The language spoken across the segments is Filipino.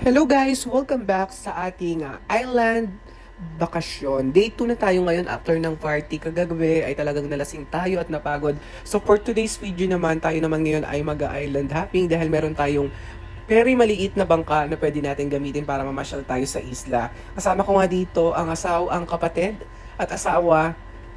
Hello guys! Welcome back sa ating ah, island bakasyon. Day 2 na tayo ngayon after ng party. Kagagabi ay talagang nalasing tayo at napagod. So for today's video naman, tayo naman ngayon ay mag-island hopping dahil meron tayong very maliit na bangka na pwede natin gamitin para mamasyal tayo sa isla. Kasama ko nga dito ang asawa, ang kapatid at asawa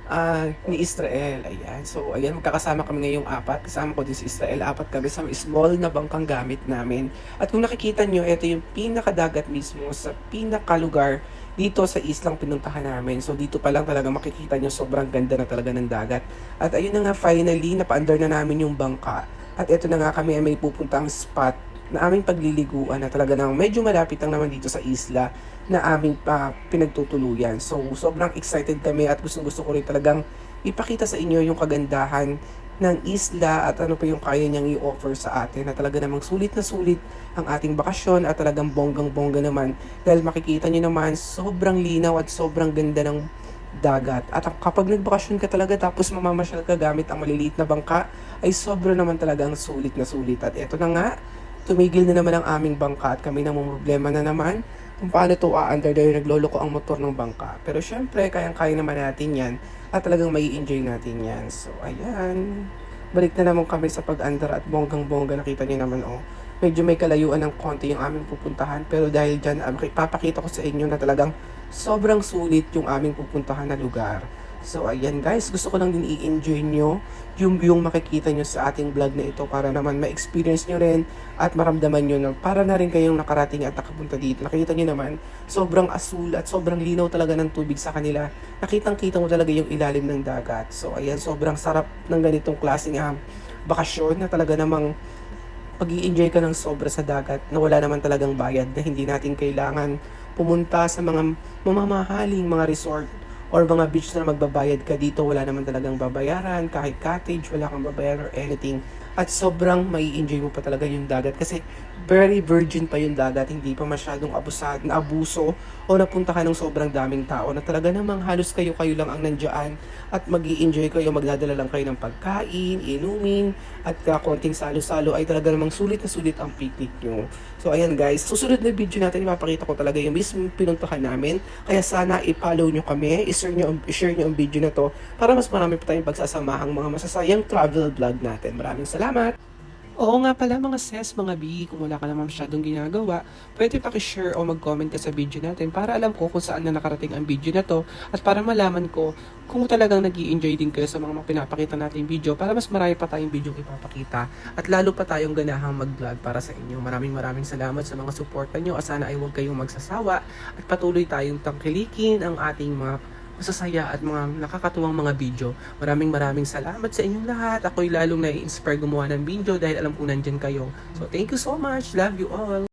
ah, ni Israel. Ayan. So, ayan, magkakasama kami ngayong apat. Kasama ko din si Israel. Apat kami sa small na bangkang gamit namin. At kung nakikita nyo, ito yung pinakadagat mismo sa pinakalugar dito sa islang pinuntahan namin. So, dito pa lang talaga makikita nyo sobrang ganda na talaga ng dagat. At ayun na nga, finally, napa-under na namin yung bangka. At ito na nga kami ay may pupuntang spot na aming pagliliguan na talaga nang medyo malapit lang naman dito sa isla na aming pa pinagtutuluyan. So, sobrang excited kami at gusto gusto ko rin talagang ipakita sa inyo yung kagandahan ng isla at ano pa yung kaya niyang i-offer sa atin na talaga namang sulit na sulit ang ating bakasyon at talagang bonggang-bongga naman dahil makikita niyo naman sobrang linaw at sobrang ganda ng dagat. At ang- kapag nagbakasyon ka talaga tapos mamamasyal ka gamit ang maliliit na bangka ay sobra naman talagang sulit na sulit. At eto na nga, tumigil na naman ang aming bangka at kami na problema na naman kung paano to a-under dahil nagloloko ang motor ng bangka. Pero syempre, kayang-kaya naman natin yan at talagang may enjoy natin yan. So, ayan. Balik na naman kami sa pag-under at bonggang-bongga. Nakita niyo naman, oh. Medyo may kalayuan ng konti yung aming pupuntahan. Pero dahil dyan, ah, papakita ko sa inyo na talagang sobrang sulit yung aming pupuntahan na lugar. So, ayan guys, gusto ko lang din i-enjoy nyo yung yung makikita nyo sa ating vlog na ito para naman ma-experience nyo rin at maramdaman nyo na para na rin kayong nakarating at nakapunta dito. Nakita nyo naman, sobrang asul at sobrang linaw talaga ng tubig sa kanila. Nakitang-kita mo talaga yung ilalim ng dagat. So, ayan, sobrang sarap ng ganitong klaseng ah, bakasyon na talaga namang pag enjoy ka ng sobra sa dagat na wala naman talagang bayad na hindi natin kailangan pumunta sa mga mamamahaling mga resort or mga beach na magbabayad ka dito, wala naman talagang babayaran, kahit cottage, wala kang babayaran or anything. At sobrang mai enjoy mo pa talaga yung dagat kasi very virgin pa yung dagat, hindi pa masyadong abusad, na abuso o napunta ka ng sobrang daming tao na talaga namang halos kayo-kayo lang ang nandiyan at mag enjoy kayo, magdadala lang kayo ng pagkain, inumin, at uh, konting salo-salo ay talaga namang sulit na sulit ang picnic nyo. So ayan guys, susunod na video natin, ipapakita ko talaga yung mismo pinuntahan namin. Kaya sana i-follow nyo kami, i-share nyo, i-share nyo ang video na to para mas marami pa tayong pagsasamahang mga masasayang travel vlog natin. Maraming salamat! Oo nga pala mga sis, mga B, kung wala ka naman masyadong ginagawa, pwede pakishare o mag-comment ka sa video natin para alam ko kung saan na nakarating ang video na to at para malaman ko kung talagang nag enjoy din kayo sa mga pinapakita nating video para mas marami pa tayong video ipapakita at lalo pa tayong ganahang mag-vlog para sa inyo. Maraming maraming salamat sa mga suporta nyo at sana ay huwag kayong magsasawa at patuloy tayong tangkilikin ang ating mga masasaya at mga nakakatuwang mga video. Maraming maraming salamat sa inyong lahat. Ako'y lalong nai-inspire gumawa ng video dahil alam ko nandyan kayo. So thank you so much. Love you all.